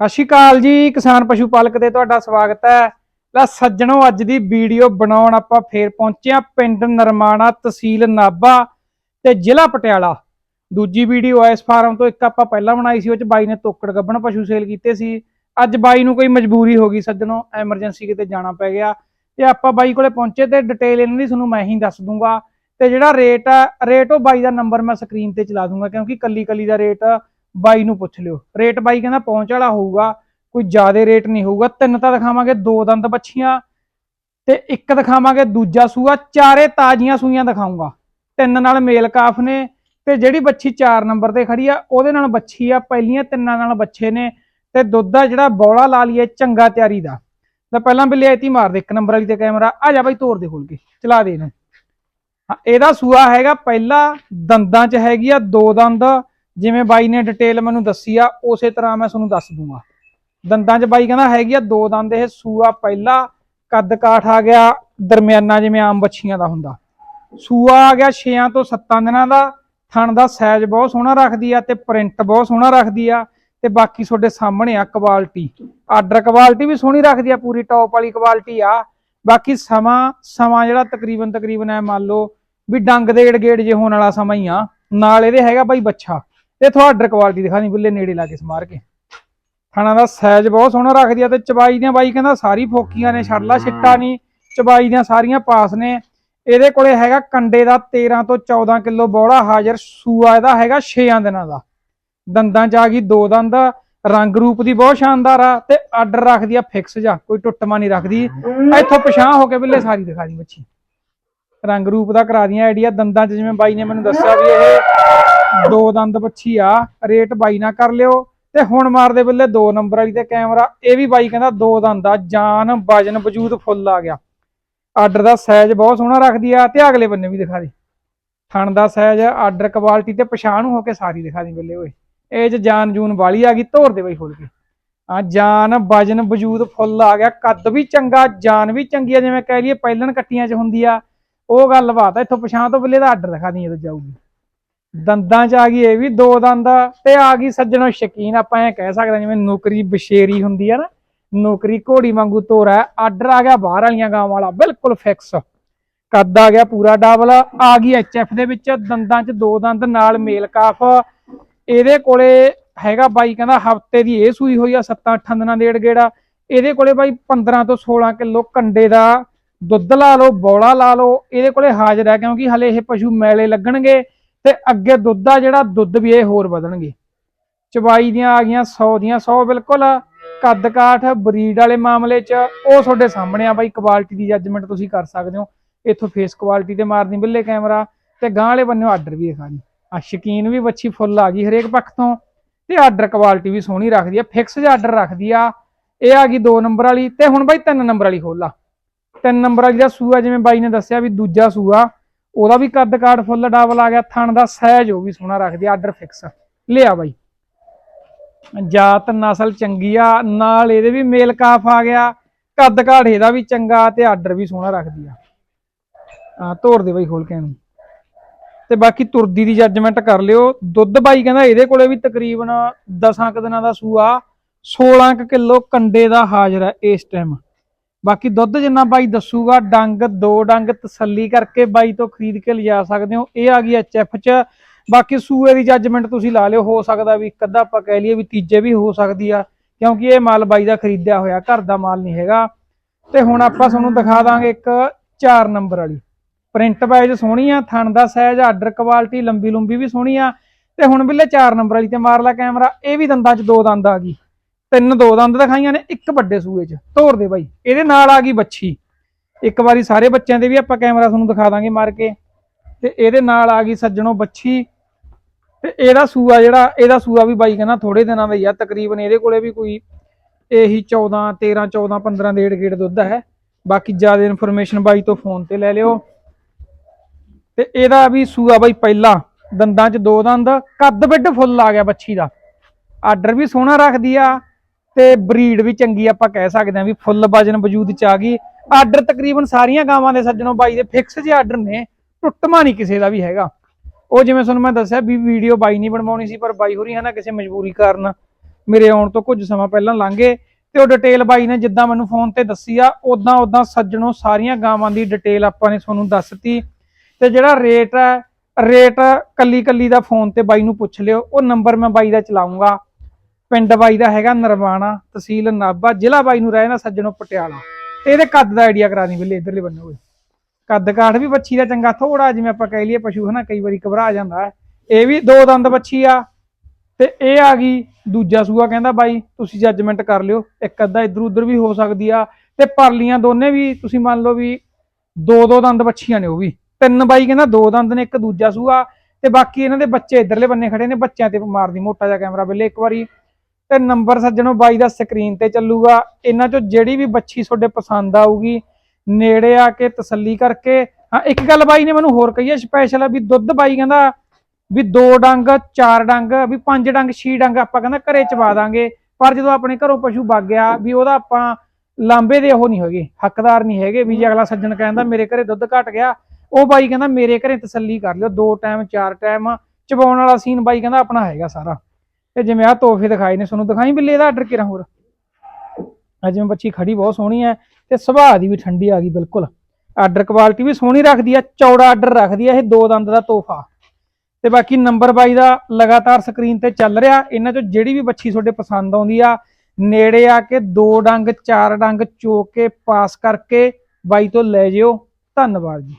ਸਤਿ ਸ਼੍ਰੀ ਅਕਾਲ ਜੀ, ਕਿਸਾਨ ਪਸ਼ੂ ਪਾਲਕ ਤੇ ਤੁਹਾਡਾ ਸਵਾਗਤ ਹੈ। ਲੈ ਸੱਜਣੋ, ਅੱਜ ਦੀ ਵੀਡੀਓ ਬਣਾਉਣ ਆਪਾਂ ਫੇਰ ਪਹੁੰਚੇ ਪਿੰਡ ਨਰਮਾਣਾ ਤਹਿਸੀਲ ਨਾਭਾ ਤੇ ਜ਼ਿਲ੍ਹਾ ਪਟਿਆਲਾ। ਦੂਜੀ ਵੀਡੀਓ ਹੈ ਇਸ ਫਾਰਮ ਤੋਂ ਇੱਕ ਆਪਾਂ ਪਹਿਲਾਂ ਬਣਾਈ ਸੀ, ਉਹ ਚ ਬਾਈ ਨੇ ਤੋਕੜ ਗੱਬਣ ਪਸ਼ੂ ਸੇਲ ਕੀਤੇ ਸੀ। ਅੱਜ ਬਾਈ ਨੂੰ ਕੋਈ ਮਜਬੂਰੀ ਹੋ ਗਈ ਸੱਜਣੋ, ਐਮਰਜੈਂਸੀ ਕਿਤੇ ਜਾਣਾ ਪੈ ਗਿਆ। ਤੇ ਆਪਾਂ ਬਾਈ ਕੋਲੇ ਪਹੁੰਚੇ ਤੇ ਡਿਟੇਲ ਇਹਨਾਂ ਦੀ ਤੁਹਾਨੂੰ ਮੈਂ ਹੀ ਦੱਸ ਦੂੰਗਾ। ਤੇ ਜਿਹੜਾ ਰੇਟ ਆ, ਰੇਟ ਉਹ ਬਾਈ ਦਾ ਨੰਬਰ ਮੈਂ ਸਕਰੀਨ ਤੇ ਚਲਾ ਦੂੰਗਾ, ਕਿਉਂਕਿ ਕੱਲੀ ਕੱਲੀ ਦਾ ਰੇਟ ਬਾਈ ਨੂੰ ਪੁੱਛ ਲਿਓ। ਰੇਟ ਬਾਈ ਕਹਿੰਦਾ ਪਹੁੰਚ ਵਾਲਾ ਹੋਊਗਾ, ਕੋਈ ਜ਼ਿਆਦਾ ਰੇਟ ਨਹੀਂ ਹੋਊਗਾ। ਤਿੰਨ ਤਾਂ ਦਿਖਾਵਾਂਗੇ, ਦੋ ਦੰਦ ਬੱਚੀਆਂ ਤੇ ਇੱਕ ਦਿਖਾਵਾਂਗੇ, ਦੂਜਾ ਸੂਆ, ਚਾਰੇ ਤਾਜ਼ੀਆਂ ਸੂਈਆਂ ਦਿਖਾਉਂਗਾ ਤਿੰਨ ਨਾਲ ਮੇਲ ਕਾਫ ਨੇ ਤੇ ਜਿਹੜੀ ਬੱਚੀ 4 ਨੰਬਰ ਤੇ ਖੜੀ ਆ, ਉਹਦੇ ਨਾਲ ਬੱਚੀ ਆ, ਪਹਿਲੀਆਂ ਤਿੰਨਾਂ ਨਾਲ ਬੱਚੇ ਨੇ ਤੇ ਦੁੱਧ ਆ ਜਿਹੜਾ ਬੌਲਾ ਲਾ ਲਈਏ ਚੰਗਾ ਤਿਆਰੀ ਦਾ। ਤਾਂ ਪਹਿਲਾਂ ਬਿੱਲੇ ਆਈਤੀ ਮਾਰ ਦੇ, ਇੱਕ ਨੰਬਰ ਵਾਲੀ ਤੇ ਕੈਮਰਾ, ਆ ਜਾ ਬਾਈ ਤੋਰ ਦੇ ਖੋਲ ਕੇ, ਚਲਾ ਦੇ ਇਹਨੂੰ। ਹਾਂ, ਇਹਦਾ ਸੂਆ ਹੈਗਾ ਪਹਿਲਾ ਦੰਦਾਂ 'ਚ ਹੈਗੀ ਆ, ਦੋ ਦੰਦ ਜਿਵੇਂ ਬਾਈ ਨੇ ਡਿਟੇਲ ਮੈਨੂੰ ਦੱਸੀ ਆ, ਉਸੇ ਤਰ੍ਹਾਂ ਮੈਂ ਤੁਹਾਨੂੰ ਦੱਸ ਦੂੰਗਾ। ਦੰਦਾਂ 'ਚ ਬਾਈ ਕਹਿੰਦਾ ਹੈਗੀ ਆ, ਦੋ ਦੰਦ, ਇਹ ਸੂਆ ਪਹਿਲਾ, ਕੱਦ ਕਾਠ ਆ ਗਿਆ, ਦਰਮਿਆਨਾ ਜਿਵੇਂ ਆਮ ਬੱਚੀਆਂ ਦਾ ਹੁੰਦਾ। ਸੂਆ ਆ ਗਿਆ 6 ਤੋਂ 7 ਦਿਨਾਂ ਦਾ, ਥਣ ਦਾ ਸਾਈਜ਼ ਬਹੁਤ ਸੋਹਣਾ ਰੱਖਦੀ ਆ ਤੇ ਪ੍ਰਿੰਟ ਬਹੁਤ ਸੋਹਣਾ ਰੱਖਦੀ ਆ ਤੇ ਬਾਕੀ ਤੁਹਾਡੇ ਸਾਹਮਣੇ ਆ ਕੁਆਲਿਟੀ ਆਰਡਰ ਕੁਆਲਿਟੀ ਵੀ ਸੋਹਣੀ ਰੱਖਦੀ ਆ, ਪੂਰੀ ਟੌਪ ਵਾਲੀ ਕੁਆਲਿਟੀ ਆ। ਬਾਕੀ ਸਮਾਂ ਸਮਾਂ ਜਿਹੜਾ ਤਕਰੀਬਨ ਤਕਰੀਬਨ ਐ ਮੰਨ ਲਓ ਵੀ ਡੰਗ ਦੇ ਗੇੜ ਗੇੜ ਜੇ ਹੋਣ ਵਾਲਾ ਸਮਾਂ ਹੀ ਆ। ਨਾਲ ਇਹਦੇ ਹੈਗਾ ਬਾਈ ਬੱਚਾ ਇਹ ਤੁਹਾਨੂੰ ਆਰਡਰ ਕੁਆਲਿਟੀ ਦਿਖਾ ਨਹੀਂ ਬੁੱਲੇ ਨੇੜੇ ਲਾ ਕੇ ਸਮਾਰ ਕੇ। ਖਾਣਾ ਦਾ ਸਾਈਜ਼ ਬਹੁਤ ਸੋਹਣਾ ਰੱਖਦੀ ਆ ਤੇ ਚਬਾਈ ਦੀਆਂ ਬਾਈ ਕਹਿੰਦਾ ਸਾਰੀ ਫੋਕੀਆਂ ਨੇ ਛੱਡ ਲਾ ਛਿੱਟਾ ਨਹੀਂ ਚਬਾਈ ਦੀਆਂ ਸਾਰੀਆਂ ਪਾਸ ਨੇ। ਇਹਦੇ ਕੋਲੇ ਹੈਗਾ ਕੰਡੇ ਦਾ 13 ਤੋਂ 14 ਕਿਲੋ ਬੋੜਾ ਹਾਜ਼ਰ ਸੂਆ ਇਹਦਾ ਹੈਗਾ 6 ਦਿਨਾਂ ਦਾ। ਦੰਦਾਂ 'ਚ ਆ ਗਈ ਦੋ ਦੰਦ ਰੰਗ ਰੂਪ ਦੀ ਬਹੁਤ ਸ਼ਾਨਦਾਰ ਆ ਤੇ ਆਰਡਰ ਰੱਖਦੀ ਆ ਫਿਕਸ ਜਾ ਕੋਈ ਟੁੱਟਮਾ ਨਹੀਂ ਰੱਖਦੀ। ਇੱਥੋਂ ਪਛਾਂ ਹੋ ਕੇ ਬਿੱਲੇ ਸਾਰੀ ਦਿਖਾ ਦੀ ਬੱਚੀ। ਰੰਗ ਰੂਪ ਦਾ ਕਰਾ ਦੀਆਂ ਆਈਡੀਆ ਦੰਦਾਂ 'ਚ ਜਿਵੇਂ ਬਾਈ ਨੇ ਮੈਨੂੰ ਦੱਸਿਆ ਵੀ ਇਹ ਦੋ ਦੰਦ ਬੱਚੀ ਆ, ਰੇਟ ਬਾਈ ਨਾ ਕਰ ਲਿਓ। ਤੇ ਹੁਣ ਮਾਰਦੇ ਬੱਲੇ ਦੋ ਨੰਬਰ ਵਾਲੀ ਤੇ ਕੈਮਰਾ, ਇਹ ਵੀ ਬਾਈ ਕਹਿੰਦਾ ਦੋ ਦੰਦ ਆ, ਜਾਨ, ਵਜਨ, ਵਜੂਦ ਫੁੱਲ ਆ ਗਿਆ। ਆਰਡਰ ਦਾ ਸਾਈਜ਼ ਬਹੁਤ ਸੋਹਣਾ ਰੱਖਦੀ ਆ, ਤੇ ਅਗਲੇ ਬੰਨੇ ਵੀ ਦਿਖਾ ਦੇ। ਥਣ ਦਾ ਸਾਈਜ਼, ਆਰਡਰ ਕੁਆਲਿਟੀ ਤੇ ਪਛਾਣ ਹੋ ਕੇ ਸਾਰੀ ਦਿਖਾ ਦੀ ਬੱਲੇ ਓਏ। ਇਹ ਚ ਜਾਨ ਜੂਨ ਵਾਲੀ ਆ ਗਈ, ਧੋਰ ਦੇ ਬਾਈ ਖੋਲ ਕੇ। ਆ ਜਾਨ, ਵਜਨ, ਵਜੂਦ ਫੁੱਲ ਆ ਗਿਆ, ਕੱਦ ਵੀ ਚੰਗਾ, ਜਾਨ ਵੀ ਚੰਗੀ ਆ, ਜਿਵੇਂ ਕਹਿ ਲਈਏ, ਪਹਿਲਣ ਕੱਟੀਆਂ ਚ ਹੁੰਦੀ ਆ। ਉਹ ਗੱਲ ਬਾਤ ਆ, ਇੱਥੋਂ ਪਛਾਣ ਤੋਂ ਬੱਲੇ ਦਾ ਆਰਡਰ ਦਿਖਾ ਦੀ ਜਦੋਂ ਜਾਊਗੀ। ਦੰਦਾਂ ਚ ਆ ਗਈ ਇਹ ਵੀ, ਦੋ ਦੰਦ ਤੇ ਆ ਗਈ ਸੱਜਣੋ ਸ਼ਕੀਨ, ਆਪਾਂ ਇਹ ਕਹਿ ਸਕਦੇ ਹਾਂ ਜਿਵੇਂ ਨੌਕਰੀ ਬਸ਼ੇਰੀ ਹੁੰਦੀ ਆ ਨਾ, ਨੌਕਰੀ ਘੋੜੀ ਵਾਂਗੂ ਤੋਰਾ, ਆਰਡਰ ਆ ਗਿਆ ਬਾਹਰ ਵਾਲੀਆਂ ਗਾਵਾਂ ਵਾਲਾ, ਬਿਲਕੁਲ ਫਿਕਸ ਕੱਦ ਆ ਗਿਆ ਪੂਰਾ ਡਬਲ ਆ ਗਈ ਐਚਐਫ ਦੇ ਵਿੱਚ, ਦੰਦਾਂ 'ਚ ਦੋ ਦੰਦ, ਨਾਲ ਮੇਲ ਕਾਫ। ਇਹਦੇ ਕੋਲੇ ਹੈਗਾ ਬਾਈ, ਕਹਿੰਦਾ ਹਫ਼ਤੇ ਦੀ ਇਹ ਸੂਈ ਹੋਈ ਆ 7-8 ਦਿਨਾਂ ਦੇ ਗੇੜਾ। ਇਹਦੇ ਕੋਲੇ ਬਾਈ 15 ਤੋਂ 16 ਕਿਲੋ ਕੰਡੇ ਦਾ ਦੁੱਧ ਲਾ ਲਓ, ਬੌਲਾ ਲਾ ਲਓ। ਇਹਦੇ ਕੋਲੇ ਹਾਜ਼ਰ ਹੈ ਕਿਉਂਕਿ ਹਲੇ ਇਹ ਪਸ਼ੂ ਮੈਲੇ ਲੱਗਣਗੇ। ਤੇ ਅੱਗੇ ਦੁੱਧ ਆ ਜਿਹੜਾ, ਦੁੱਧ ਵੀ ਇਹ ਹੋਰ ਵਧਣਗੇ। ਚਬਾਈ ਦੀਆਂ ਆ ਗਈਆਂ 100 ਦੀਆਂ 100 ਬਿਲਕੁਲ। ਕੱਦ ਕਾਠ ਬਰੀਡ ਵਾਲੇ ਮਾਮਲੇ 'ਚ ਉਹ ਤੁਹਾਡੇ ਸਾਹਮਣੇ ਆ ਬਾਈ ਕੁਆਲਿਟੀ ਦੀ ਜੱਜਮੈਂਟ ਤੁਸੀਂ ਕਰ ਸਕਦੇ ਹੋ। ਇੱਥੋਂ ਫੇਸ ਕੁਆਲਿਟੀ ਤੇ ਮਾਰਨੀ ਬਿੱਲੇ ਕੈਮਰਾ ਤੇ ਗਾਂ ਵਾਲੇ ਬੰਨਿਓ ਆਰਡਰ ਵੀ ਦਿਖਾ ਦੀ ਆ ਸ਼ਕੀਨ ਵੀ ਵੱਛੀ ਫੁੱਲ ਆ ਗਈ ਹਰੇਕ ਪੱਖ ਤੋਂ, ਤੇ ਆਰਡਰ ਕੁਆਲਿਟੀ ਵੀ ਸੋਹਣੀ ਰੱਖਦੀ ਆ ਫਿਕਸ ਜਿਹਾ ਆਰਡਰ ਰੱਖਦੀ ਆ। ਇਹ ਆ ਗਈ 2 ਨੰਬਰ ਵਾਲੀ, ਤੇ ਹੁਣ ਬਾਈ 3 ਨੰਬਰ ਵਾਲੀ ਖੋਲਾ 3 ਨੰਬਰ ਵਾਲੀ ਦਾ ਸੂਆ, ਜਿਵੇਂ ਬਾਈ ਨੇ ਦੱਸਿਆ ਵੀ ਦੂਜਾ ਸੂਆ। ਉਹਦਾ ਵੀ ਕੱਦ ਕਾਟ ਫੁੱਲ ਡਬਲ ਆ ਗਿਆ, ਥਣ ਦਾ ਸਾਈਜ਼ ਉਹ ਵੀ ਸੋਹਣਾ ਰੱਖਦੀ ਆਰਡਰ ਫਿਕਸ ਲਿਆ ਬਾਈ। ਜਾਤ ਨਸਲ ਚੰਗੀ ਆ, ਨਾਲ ਇਹਦੇ ਵੀ ਮੇਲ ਕਾਫ ਆ ਗਿਆ, ਕੱਦ ਕਾਠ ਇਹਦਾ ਵੀ ਚੰਗਾ ਤੇ ਆਰਡਰ ਵੀ ਸੋਹਣਾ ਰੱਖਦੀ ਆ। ਆ ਤੋੜ ਦੇ ਬਾਈ ਖੋਲ ਕੇ ਇਹਨੂੰ। ਤੇ ਬਾਕੀ ਤੁਰਦੀ ਦੀ ਜੱਜਮੈਂਟ ਕਰ ਲਿਓ। ਦੁੱਧ ਬਾਈ ਕਹਿੰਦਾ ਇਹਦੇ ਕੋਲੇ ਵੀ ਤਕਰੀਬਨ 10 ਕੁ ਦਿਨਾਂ ਦਾ ਸੂਆ 16 ਕੁ ਕਿਲੋ ਕੰਡੇ ਦਾ ਹਾਜ਼ਰ ਹੈ ਇਸ ਟਾਈਮ ਬਾਕੀ ਦੁੱਧ ਜਿੰਨਾ ਬਾਈ ਦੱਸੂਗਾ, ਡੰਗ, ਦੋ ਡੰਗ ਤਸੱਲੀ ਕਰਕੇ ਬਾਈ ਤੋਂ ਖਰੀਦ ਕੇ ਲਿਜਾ ਸਕਦੇ ਹੋ। ਇਹ ਆ ਗਈ ਐਚਐਫ ਚ। ਬਾਕੀ ਸੂਏ ਦੀ ਜੱਜਮੈਂਟ ਤੁਸੀਂ ਲਾ ਲਿਓ, ਹੋ ਸਕਦਾ ਵੀ ਇੱਕ ਅੱਧਾ ਆਪਾਂ ਕਹਿ ਲਈਏ ਵੀ ਤੀਜੇ ਵੀ ਹੋ ਸਕਦੀ ਆ, ਕਿਉਂਕਿ ਇਹ ਮਾਲ ਬਾਈ ਦਾ ਖਰੀਦਿਆ ਹੋਇਆ, ਘਰ ਦਾ ਮਾਲ ਨਹੀਂ ਹੈਗਾ। ਤੇ ਹੁਣ ਆਪਾਂ ਤੁਹਾਨੂੰ ਦਿਖਾ ਦਾਂਗੇ ਇੱਕ 4 ਨੰਬਰ ਵਾਲੀ। ਪ੍ਰਿੰਟ ਵਾਈਜ਼ ਸੋਹਣੀ ਆ, ਥਣ ਦਾ ਸਾਈਜ਼ ਆਰਡਰ ਕੁਆਲਿਟੀ ਲੰਬੀ ਲੰਬੀ ਵੀ ਸੋਹਣੀ ਆ। ਤੇ ਹੁਣ ਬਿੱਲੇ 4 ਨੰਬਰ ਵਾਲੀ ਤੇ ਮਾਰ ਲਾ ਕੈਮਰਾ ਇਹ ਵੀ ਦੰਦਾਂ 'ਚ ਦੋ ਦੰਦ ਆ ਗਈ। ਤਿੰਨ ਦੋ ਦੰਦ ਦਿਖਾਈਆਂ ਨੇ, ਇੱਕ ਵੱਡੇ ਸੂਏ 'ਚ। ਤੋਰ ਦੇ ਬਾਈ। ਇਹਦੇ ਨਾਲ ਆ ਗਈ ਬੱਛੀ ਇੱਕ ਵਾਰੀ ਸਾਰੇ ਬੱਚਿਆਂ ਦੇ ਵੀ ਆਪਾਂ ਕੈਮਰਾ ਤੁਹਾਨੂੰ ਦਿਖਾ ਦਾਂਗੇ ਮਾਰ ਕੇ। ਤੇ ਇਹਦੇ ਨਾਲ ਆ ਗਈ ਸੱਜਣੋ ਬੱਚੀ ਤੇ ਇਹਦਾ ਸੂਆ ਜਿਹੜਾ, ਇਹਦਾ ਸੂਆ ਵੀ ਬਾਈ ਕਹਿੰਦਾ ਥੋੜੇ ਦਿਨਾਂ ਦਾ ਹੀ ਆ, ਤਕਰੀਬਨ ਇਹਦੇ ਕੋਲੇ ਵੀ ਕੋਈ ਇਹੀ 14 13 14 15 ਡੇਢ ਗੇੜ ਦੁੱਧ ਹੈ। ਬਾਕੀ ਜ਼ਿਆਦਾ ਇਨਫੋਰਮੇਸ਼ਨ ਬਾਈ ਤੋਂ ਫੋਨ ਤੇ ਲੈ ਲਿਓ। ਤੇ ਇਹਦਾ ਵੀ ਸੂਆ ਬਾਈ ਪਹਿਲਾ, ਦੰਦਾਂ 'ਚ ਦੋ ਦੰਦ, ਕੱਦ ਬਿੱਡ ਫੁੱਲ ਆ ਗਿਆ ਬੱਚੀ ਦਾ। ਆਰਡਰ ਵੀ ਸੋਹਣਾ ਰੱਖਦੀ ਆ। ਤੇ ਬਰੀਡ ਵੀ ਚੰਗੀ ਆਪਾਂ ਕਹਿ ਸਕਦੇ ਆ ਵੀ ਫੁੱਲ ਵਜਨ ਵਜੂਦ ਚ ਆ ਗਈ। ਆਰਡਰ ਤਕਰੀਬਨ ਸਾਰੀਆਂ ਗਾਵਾਂ ਦੇ ਸੱਜਣੋਂ ਬਾਈ ਦੇ ਫਿਕਸ ਜਿਹੇ ਆਰਡਰ ਨੇ, ਟੁੱਟਮਾ ਨਹੀਂ ਕਿਸੇ ਦਾ ਵੀ ਹੈਗਾ। ਉਹ ਜਿਵੇਂ ਤੁਹਾਨੂੰ ਮੈਂ ਦੱਸਿਆ ਵੀ ਵੀਡੀਓ ਬਾਈ ਨਹੀਂ ਬਣਵਾਉਣੀ ਸੀ, ਪਰ ਬਾਈ ਹੋਰੀ ਹੈ ਨਾ ਕਿਸੇ ਮਜਬੂਰੀ ਕਾਰਨ ਮੇਰੇ ਆਉਣ ਤੋਂ ਕੁਝ ਸਮਾਂ ਪਹਿਲਾਂ ਲੰਘੇ ਤੇ ਉਹ ਡਿਟੇਲ ਬਾਈ ਨੇ ਜਿੱਦਾਂ ਮੈਨੂੰ ਫੋਨ ਤੇ ਦੱਸੀ ਆ ਉਦਾਂ ਉਦਾਂ ਸੱਜਣੋ ਸਾਰੀਆਂ ਗਾਵਾਂ ਦੀ ਡਿਟੇਲ ਆਪਾਂ ਨੇ ਤੁਹਾਨੂੰ ਦੱਸਤੀ। ਤੇ ਜਿਹੜਾ ਰੇਟ ਹੈ ਰੇਟ ਕੱਲੀ ਕੱਲੀ ਦਾ ਫੋਨ ਤੇ ਬਾਈ ਨੂੰ ਪੁੱਛ ਲਿਓ, ਉਹ ਨੰਬਰ ਮੈਂ ਬਾਈ ਦਾ ਚਲਾਉਂਗਾ। ਪਿੰਡ ਬਾਈ ਦਾ ਹੈਗਾ ਨਰਵਾਣਾ ਤਹਿਸੀਲ ਨਾਭਾ, ਜ਼ਿਲ੍ਹਾ ਬਾਈ ਨੂੰ ਰਹਿਣਾ ਸੱਜਣੋ ਪਟਿਆਲਾ। ਤੇ ਇਹਦੇ ਕੱਦ ਦਾ ਆਈਡੀਆ ਕਰਾ ਦੀ ਬਿੱਲੇ ਇਧਰਲੇ ਬੰਨੇ ਹੋਏ। ਕੱਦ ਕਾਠ ਵੀ ਬੱਚੀ ਦਾ ਚੰਗਾ ਥੋੜਾ ਜਿਵੇਂ ਆਪਾਂ ਕਹਿ ਲਈਏ ਪਸ਼ੂ, ਹਨਾ, ਕਈ ਵਾਰੀ ਘਬਰਾ ਜਾਂਦਾ ਇਹ ਵੀ ਦੋ ਦੰਦ ਬੱਚੀ ਆ, ਤੇ ਇਹ ਆ ਗਈ ਦੂਜਾ ਸੂਆ ਕਹਿੰਦਾ, ਬਾਈ, ਤੁਸੀਂ ਜੱਜਮੈਂਟ ਕਰ ਲਿਓ, ਇੱਕ ਅੱਧਾ ਇਧਰ ਉਧਰ ਵੀ ਹੋ ਸਕਦੀ ਆ। ਤੇ ਪਰਲੀਆਂ ਦੋਨੇ ਵੀ, ਤੁਸੀਂ ਮੰਨ ਲਓ ਵੀ ਦੋ ਦੋ ਦੰਦ ਬੱਚੀਆਂ ਨੇ ਉਹ ਵੀ। ਤਿੰਨ ਬਾਈ ਕਹਿੰਦਾ, ਦੋ ਦੰਦ ਨੇ, ਇੱਕ ਦੂਜਾ ਸੂਆ। ਤੇ ਬਾਕੀ ਇਹਨਾਂ ਦੇ ਬੱਚੇ ਇਧਰਲੇ ਬੰਨੇ ਖੜੇ ਨੇ, ਬੱਚਿਆਂ ਤੇ ਮਾਰਦੀ ਮੋਟਾ ਜਿਹਾ ਕੈਮਰਾ ਬਿੱਲੇ ਇੱਕ ਵਾਰੀ। ਤੇ ਨੰਬਰ ਸੱਜਣੋ ਬਾਈ ਦਾ ਸਕਰੀਨ ਤੇ ਚੱਲੂਗਾ। ਇਹਨਾਂ ਚੋਂ ਜਿਹੜੀ ਵੀ ਬੱਚੀ ਤੁਹਾਡੇ ਪਸੰਦ ਆਊਗੀ, ਨੇੜੇ ਆ ਕੇ ਤਸੱਲੀ ਕਰਕੇ। ਹਾਂ, ਇੱਕ ਗੱਲ ਬਾਈ ਨੇ ਮੈਨੂੰ ਹੋਰ ਕਹੀ ਹੈ ਸਪੈਸ਼ਲ ਵੀ ਦੁੱਧ ਬਾਈ ਕਹਿੰਦਾ ਵੀ ਦੋ ਡੰਗ, ਚਾਰ ਡੰਗ, ਵੀ ਪੰਜ ਡੰਗ, ਛੇ ਡੰਗ ਆਪਾਂ ਕਹਿੰਦਾ ਘਰੇ ਚਵਾ ਦਾਂਗੇ। ਪਰ ਜਦੋਂ ਆਪਣੇ ਘਰੋਂ ਪਸ਼ੂ ਵਗ ਗਿਆ ਵੀ ਉਹਦਾ ਆਪਾਂ ਲਾਂਬੇ ਦੇ ਉਹ ਨਹੀਂ ਹੈਗੇ, ਹੱਕਦਾਰ ਨਹੀਂ ਹੈਗੇ। ਵੀ ਜੇ ਅਗਲਾ ਸੱਜਣ ਕਹਿੰਦਾ ਮੇਰੇ ਘਰੇ ਦੁੱਧ ਘਟ ਗਿਆ, ਉਹ ਬਾਈ ਕਹਿੰਦਾ ਮੇਰੇ ਘਰੇ ਤਸੱਲੀ ਕਰ ਲਿਓ। ਦੋ ਟਾਈਮ ਚਾਰ ਟਾਈਮ ਚਬਾਉਣ ਵਾਲਾ ਸੀਨ ਬਾਈ ਕਹਿੰਦਾ ਆਪਣਾ ਹੈਗਾ ਸਾਰਾ। ਤੇ ਜਿਵੇਂ ਆ ਤੋਹਫੇ ਦਿਖਾਏ ਨੇ, ਤੁਹਾਨੂੰ ਦਿਖਾਈ ਬਿੱਲੇ ਇਹਦਾ ਆਰਡਰ ਕਿਰਾਂ ਹੋਰ? ਆ ਜਿਵੇਂ ਬੱਚੀ ਖੜੀ ਬਹੁਤ ਸੋਹਣੀ ਹੈ ਤੇ ਸੁਭਾਅ ਦੀ ਵੀ ਠੰਡੀ ਆ ਗਈ ਬਿਲਕੁਲ। ਆਰਡਰ ਕੁਆਲਿਟੀ ਵੀ ਸੋਹਣੀ ਰੱਖਦੀ ਆ ਚੌੜਾ ਆਰਡਰ ਰੱਖਦੀ ਆ ਇਹ ਦੋ ਦੰਦ ਦਾ ਤੋਹਫਾ। ਤੇ ਬਾਕੀ ਨੰਬਰ ਬਾਈ ਦਾ ਲਗਾਤਾਰ ਸਕਰੀਨ ਤੇ ਚੱਲ ਰਿਹਾ, ਇਹਨਾਂ ਚੋਂ ਜਿਹੜੀ ਵੀ ਬੱਚੀ ਤੁਹਾਡੇ ਪਸੰਦ ਆਉਂਦੀ ਆ, ਨੇੜੇ ਆ ਕੇ ਦੋ ਡੰਗ, ਚਾਰ ਡੰਗ ਚੋਕ ਕੇ ਪਾਸ ਕਰਕੇ ਬਾਈ ਤੋਂ ਲੈ ਜਿਓ। ਧੰਨਵਾਦ ਜੀ।